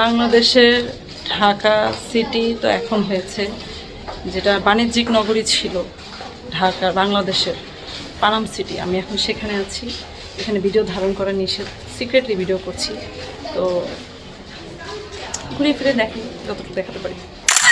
বাংলাদেশের ঢাকা সিটি তো এখন হয়েছে, যেটা বাণিজ্যিক নগরী ছিল ঢাকা, বাংলাদেশের পানাম সিটি। আমি এখন সেখানে আছি, এখানে ভিডিও ধারণ করা নিষেধ সিক্রেটলি ভিডিও করছি। তো ঘুরে ফিরে দেখি, যতটুকু দেখাতে পারি।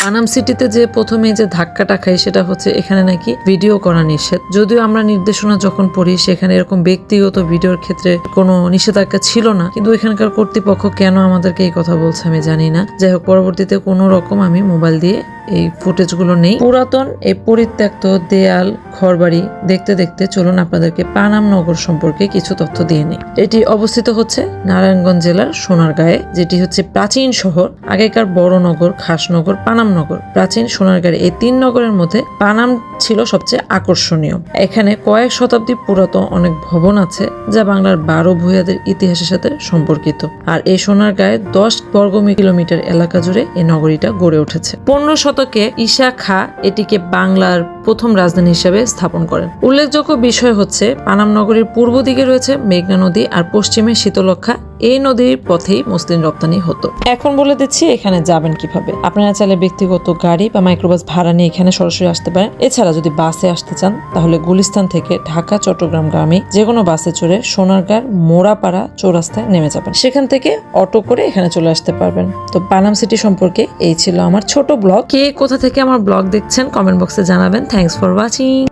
পানাম সিটিতে যে প্রথমে যে ধাক্কাটা খাই সেটা হচ্ছে এখানে নাকি ভিডিও করা নিষেধ। যদিও আমরা নির্দেশনা যখন পড়ি, সেখানে এরকম ব্যক্তিগত ভিডিওর ক্ষেত্রে কোনো নিষেধাজ্ঞা ছিল না। কিন্তু এখানকার কর্তৃপক্ষ কেন আমাদেরকে এই কথা বলছে আমি জানি না। যাই হোক, পরবর্তীতে কোনো রকম আমি মোবাইল দিয়ে এই ফুটেজগুলো নেই। পুরাতন এই পরিত্যক্ত দেয়াল, ঘরবাড়ি দেখতে দেখতে চলুন আপনাদেরকে পানাম নগর সম্পর্কে কিছু তথ্য দিয়ে নিই। এটি অবস্থিত হচ্ছে নারায়ণগঞ্জ জেলার সোনারগাঁয়ে, যেটি হচ্ছে প্রাচীন শহর, আগেকার বড় নগর খাসনগর পানাম নগর প্রাচীন সোনারগাড়ি এই তিন নগরের মধ্যে পানাম ছিল সবচেয়ে আকর্ষণীয়। এখানে কয়েক শতাব্দী পুরাতন অনেক ভবন আছে যা বাংলার বারো ভূয়াদের ইতিহাসের সাথে সম্পর্কিত। আর এই সোনারগাঁয়ে দশ বর্গ কিলোমিটার এলাকা জুড়ে এই নগরীটা গড়ে উঠেছে। পনেরো শতকে ঈশা খা এটিকে বাংলার প্রথম রাজধানী হিসেবে স্থাপন করেন। উল্লেখযোগ্য বিষয় হচ্ছে, পানাম নগরীর পূর্ব দিকে রয়েছে মেঘনা নদী আর পশ্চিমে শীতলক্ষা এই নদীর পথেই মুসলিম রপ্তানি হতো। এখন বলে দিচ্ছি, এখানে যাবেন কীভাবে? আপনারা চাইলে ব্যক্তিগত গাড়ি বা মাইক্রোবাস ভাড়া নিয়ে এখানে সরাসরি আসতে পারেন। এছাড়া যদি বাসে আসতে চান, তাহলে গুলিস্তান থেকে ঢাকা, চট্টগ্রাম গ্রামে যে কোনো বাসে চড়ে সোনারগাঁর মোড়াপাড়া চৌরাস্তায় নেমে যাবেন। সেখান থেকে অটো করে এখানে চলে আসতে পারবেন। তো পানাম সিটি সম্পর্কে এই ছিল আমার ছোট ব্লগ। কে কোথা থেকে আমার ব্লগ দেখছেন কমেন্ট বক্সে জানাবেন। Thanks for watching